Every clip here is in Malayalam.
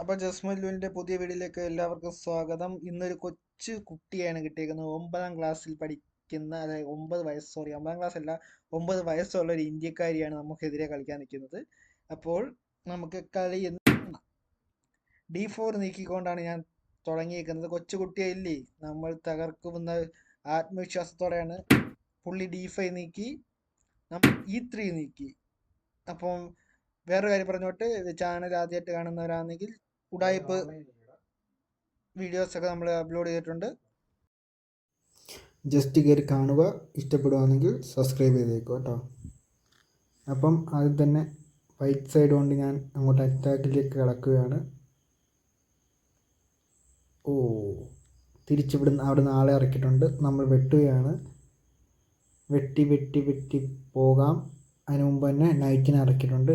അപ്പോൾ ജസ്മല്ലുവിന്റെ പുതിയ വീഡിയോയിലേക്ക് എല്ലാവർക്കും സ്വാഗതം. ഇന്നൊരു കൊച്ചു കുട്ടിയാണ് കിട്ടിയേക്കുന്നത്. ഒമ്പതാം ക്ലാസ്സിൽ പഠിക്കുന്ന അതായത് ഒമ്പത് വയസ്സ് സോറി ഒമ്പതാം ക്ലാസ് അല്ല ഒമ്പത് വയസ്സുള്ള ഒരു ഇന്ത്യക്കാരിയാണ് നമുക്കെതിരെ കളിക്കാൻ നിൽക്കുന്നത്. അപ്പോൾ നമുക്ക് കളി എന്ന് ഡി ഫോർ നീക്കിക്കൊണ്ടാണ് ഞാൻ തുടങ്ങിയേക്കുന്നത്. കൊച്ചു കുട്ടിയല്ലേ നമ്മൾ തകർക്കുന്ന ആത്മവിശ്വാസത്തോടെയാണ് പുള്ളി ഡി ഫൈവ് നീക്കി നമ്മൾ ഇ ത്രീ നീക്കി. അപ്പം വേറൊരു കാര്യം പറഞ്ഞോട്ട് ചാനൽ ആദ്യമായിട്ട് കാണുന്നവരാണെങ്കിൽ ഉടായ്പ് വീഡിയോസൊക്കെ നമ്മൾ അപ്ലോഡ് ചെയ്തിട്ടുണ്ട്. ജസ്റ്റ് കയറി കാണുക. ഇഷ്ടപ്പെടുകയാണെങ്കിൽ സബ്സ്ക്രൈബ് ചെയ്തേക്കുക കേട്ടോ. അപ്പം ആദ്യം തന്നെ വൈറ്റ് സൈഡ് കൊണ്ട് ഞാൻ അങ്ങോട്ട് അറ്റാക്കിലേക്ക് കിടക്കുകയാണ്. ഓ തിരിച്ചിവിടുന്ന് അവിടെ നിന്ന് ആളെ ഇറക്കിയിട്ടുണ്ട്. നമ്മൾ വെട്ടുകയാണ്. വെട്ടി വെട്ടി വെട്ടി പോകാം. അതിന് മുമ്പ് തന്നെ നൈറ്റിനെ ഇറക്കിയിട്ടുണ്ട്.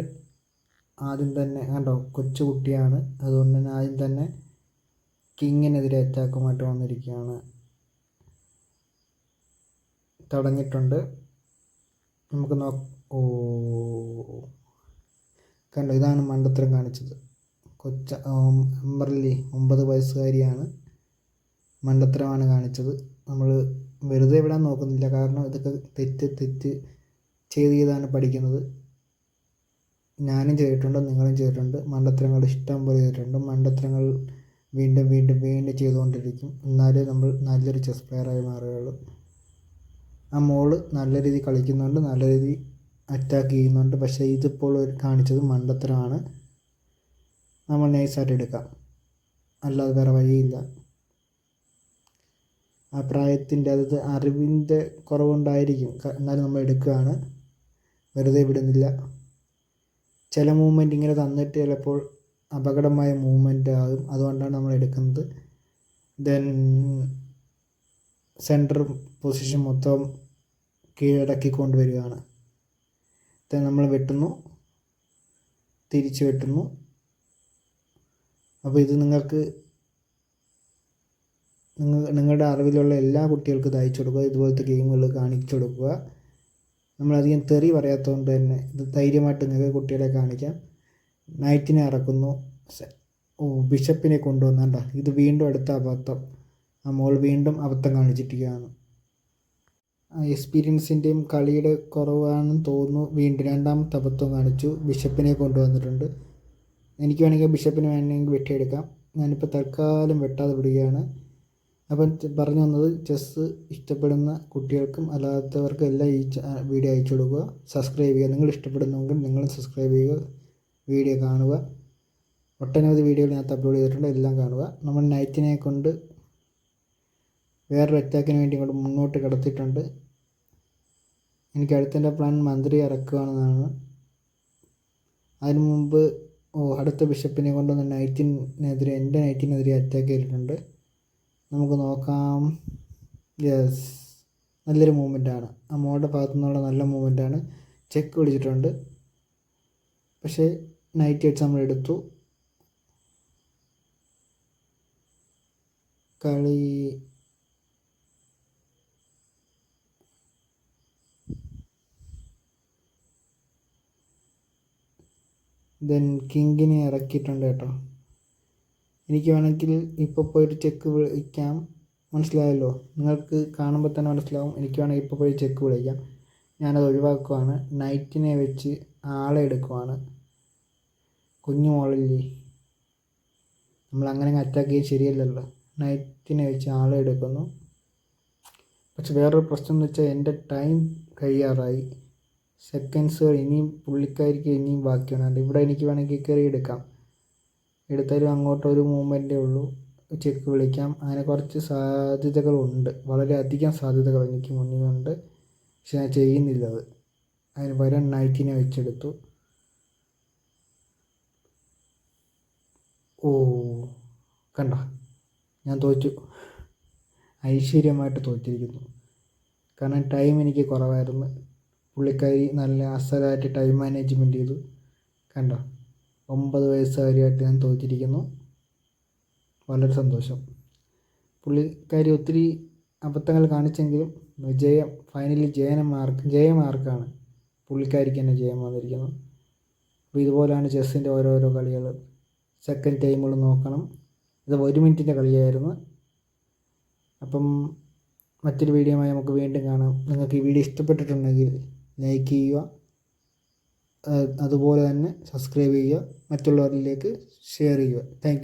ആദ്യം തന്നെ കണ്ടോ കൊച്ചു കുട്ടിയാണ്. അതുകൊണ്ട് തന്നെ ആദ്യം തന്നെ കിങ്ങിനെതിരെ അറ്റാക്കുമായിട്ട് വന്നിരിക്കുകയാണ്. തടഞ്ഞിട്ടുണ്ട് നമുക്ക് നോ ഓ കണ്ടോ ഇതാണ് മണ്ടത്തരം കാണിച്ചത്. കൊച്ച എംബർലി ഒമ്പത് വയസ്സുകാരിയാണ് മണ്ടത്തരമാണ് കാണിച്ചത്. നമ്മൾ വെറുതെ വിടാൻ നോക്കുന്നില്ല. കാരണം ഇതൊക്കെ തെറ്റ് തെറ്റ് ചെയ്ത് ചെയ്താണ് പഠിക്കുന്നത്. ഞാനും ചെയ്തിട്ടുണ്ട് നിങ്ങളും ചെയ്തിട്ടുണ്ട്. മണ്ടത്തരങ്ങൾ ഇഷ്ടം പോലെ ചെയ്തിട്ടുണ്ട്. മണ്ടത്തരങ്ങൾ വീണ്ടും വീണ്ടും വീണ്ടും ചെയ്തുകൊണ്ടിരിക്കും. എന്നാലേ നമ്മൾ നല്ലൊരു ചെസ് പ്ലെയറായി മാറുകയുള്ളൂ. ആ മോൾ നല്ല രീതിയിൽ കളിക്കുന്നുണ്ട് നല്ല രീതി അറ്റാക്ക് ചെയ്യുന്നുണ്ട്. പക്ഷേ ഇതിപ്പോൾ ഒരു കാണിച്ചത് മണ്ടത്തരമാണ്. നമ്മൾ നൈസായിട്ട് എടുക്കാം. അല്ലാതെ വേറെ വഴിയില്ല. ആ പ്രായത്തിന്റെ അതായത് അറിവിന്റെ കുറവുണ്ടായിരിക്കും. എന്നാലും നമ്മൾ എടുക്കുകയാണ്. വെറുതെ വിടുന്നില്ല. ചില മൂവ്മെന്റ് ഇങ്ങനെ തന്നിട്ട് ചിലപ്പോൾ അപകടമായ മൂവ്മെന്റ് ആകും അതുകൊണ്ടാണ് നമ്മൾ എടുക്കുന്നത്. ദെൻ സെന്റർ പൊസിഷൻ മൊത്തം കീഴടക്കിക്കൊണ്ട് വരികയാണ്. ദെൻ നമ്മൾ വെട്ടുന്നു. തിരിച്ച് വെട്ടുന്നു. അപ്പോൾ ഇത് നിങ്ങൾക്ക് നിങ്ങൾ നിങ്ങളുടെ അറിവിലുള്ള എല്ലാ കുട്ടികൾക്കും ഇത് അയച്ചു കൊടുക്കുക. ഇതുപോലത്തെ ഗെയിമുകൾ കാണിച്ചു കൊടുക്കുക. നമ്മളധികം തെറി പറയാത്തതുകൊണ്ട് തന്നെ ഇത് ധൈര്യമായിട്ട് നിങ്ങൾക്ക് കുട്ടികളെ കാണിക്കാം. നൈറ്റിനെ ഇറക്കുന്നു ഓ ബിഷപ്പിനെ കൊണ്ടുവന്നണ്ട ഇത് വീണ്ടും അടുത്ത അബദ്ധം. ആ മോൾ വീണ്ടും അബദ്ധം കാണിച്ചിരിക്കുകയാണ്. എക്സ്പീരിയൻസിന്റെയും കളിയുടെ കുറവാണെന്ന് തോന്നുന്നു. വീണ്ടും രണ്ടാമത്തെ അബദ്ധം കാണിച്ചു. ബിഷപ്പിനെ കൊണ്ടുവന്നിട്ടുണ്ട്. എനിക്ക് വേണമെങ്കിൽ ബിഷപ്പിന് വേണമെങ്കിൽ വെട്ടിയെടുക്കാം. ഞാനിപ്പോൾ തൽക്കാലം വെട്ടാതെ വിടുകയാണ്. അപ്പം പറഞ്ഞു വന്നത് ചെസ്സ് ഇഷ്ടപ്പെടുന്ന കുട്ടികൾക്കും അല്ലാത്തവർക്കും എല്ലാം ഈ വീഡിയോ അയച്ചു കൊടുക്കുക. സബ്സ്ക്രൈബ് ചെയ്യുക. നിങ്ങൾ ഇഷ്ടപ്പെടുന്നുവെങ്കിൽ നിങ്ങളും സബ്സ്ക്രൈബ് ചെയ്യുക. വീഡിയോ കാണുക. ഒട്ടനവധി വീഡിയോകൾ ഞാൻ അപ്ലോഡ് ചെയ്തിട്ടുണ്ട്. എല്ലാം കാണുക. നമ്മൾ നൈറ്റിനെ കൊണ്ട് വേറൊരു അറ്റാക്കിന് വേണ്ടി ഇങ്ങോട്ട് മുന്നോട്ട് കിടത്തിയിട്ടുണ്ട്. എനിക്ക് അടുത്തതിന്റെ പ്ലാൻ മന്ത്രി ഇറക്കുകയാണെന്നാണ്. അതിനു മുമ്പ് ഓ അടുത്ത ബിഷപ്പിനെ കൊണ്ടുവന്ന് നൈറ്റിനെതിരെ എന്റെ നൈറ്റിനെതിരെ അറ്റാക്ക് ചെയ്തിട്ടുണ്ട്. നമുക്ക് നോക്കാം. യെസ് നല്ലൊരു മൂവ്മെന്റാണ് ആ മോളുടെ ഭാഗത്തു നിന്നുള്ള നല്ല മൂവ്മെന്റാണ് ചെക്ക് വിളിച്ചിട്ടുണ്ട് പക്ഷേ നൈറ്റ് എയ്റ്റ്സ് നമ്മൾ എടുത്തു. കളി ദെൻ കിങ്ങിനെ ഇറക്കിയിട്ടുണ്ട് കേട്ടോ. എനിക്ക് വേണമെങ്കിൽ ഇപ്പോൾ പോയിട്ട് ചെക്ക് വിളിക്കാം. മനസ്സിലായല്ലോ? നിങ്ങൾക്ക് കാണുമ്പോൾ തന്നെ മനസ്സിലാവും. എനിക്ക് വേണമെങ്കിൽ ഇപ്പോൾ പോയി ചെക്ക് വിളിക്കാം. ഞാനത് ഒഴിവാക്കുവാണ്. നൈറ്റിനെ വെച്ച് ആളെ എടുക്കുവാണ്. കുഞ്ഞു മോളില്ലേ? നമ്മൾ അങ്ങനെ അറ്റാക്ക് ചെയ്യാൻ ശരിയല്ലല്ലോ. നൈറ്റിനെ വെച്ച് ആളെ എടുക്കുന്നു. പക്ഷെ വേറൊരു പ്രശ്നം എന്ന് വെച്ചാൽ എന്റെ ടൈം കഴിയാറായി. സെക്കൻഡ്സ് ഇനിയും പുള്ളിക്കാരിക്ക് ഇനിയും ബാക്കിയാണ് ഇവിടെ എനിക്ക് വേണമെങ്കിൽ കയറി എടുക്കാം. എടുത്താലും അങ്ങോട്ടൊരു മൂവ്മെന്റേ ഉള്ളൂ. ചെക്ക് വിളിക്കാം. അങ്ങനെ കുറച്ച് സാധ്യതകളുണ്ട്. വളരെയധികം സാധ്യതകൾ എനിക്ക് മുന്നിലുണ്ട് പക്ഷെ ഞാൻ ചെയ്യുന്നില്ല അത്. അതിന് പകരം നൈറ്റിനെ വെച്ചെടുത്തു. ഓ കണ്ട? ഞാൻ തോറ്റു. ഐശ്വര്യമായിട്ട് തോറ്റിരിക്കുന്നു. കാരണം ടൈം എനിക്ക് കുറവായിരുന്നു. പുള്ളിക്കാരി നല്ല അസലായിട്ട് ടൈം മാനേജ്മെന്റ് ചെയ്തു. കണ്ടോ? ഒമ്പത് വയസ്സുകാരിയായിട്ട് ഞാൻ തോറ്റിരിക്കുന്നു. വളരെ സന്തോഷം. പുള്ളിക്കാരി ഒത്തിരി അബദ്ധങ്ങൾ കാണിച്ചെങ്കിലും ജയം ഫൈനലി ജയനമാർക്ക് ജയമാർക്കാണ് പുള്ളിക്കാരിക്ക് തന്നെ ജയം വന്നിരിക്കുന്നത് അപ്പോൾ ഇതുപോലെയാണ് ചെസ്സിന്റെ ഓരോരോ കളികൾ. സെക്കൻഡ് ടൈമുകൾ നോക്കണം. ഇത് ഒരു മിനിറ്റിന്റെ കളിയായിരുന്നു. അപ്പം മറ്റൊരു വീഡിയോയുമായി നമുക്ക് വീണ്ടും കാണാം. നിങ്ങൾക്ക് ഈ വീഡിയോ ഇഷ്ടപ്പെട്ടിട്ടുണ്ടെങ്കിൽ ലൈക്ക് ചെയ്യുക. അതുപോലെ തന്നെ സബ്സ്ക്രൈബ് ചെയ്യുക. മറ്റുള്ളവരിലേക്ക് ഷെയർ ചെയ്യുക. താങ്ക്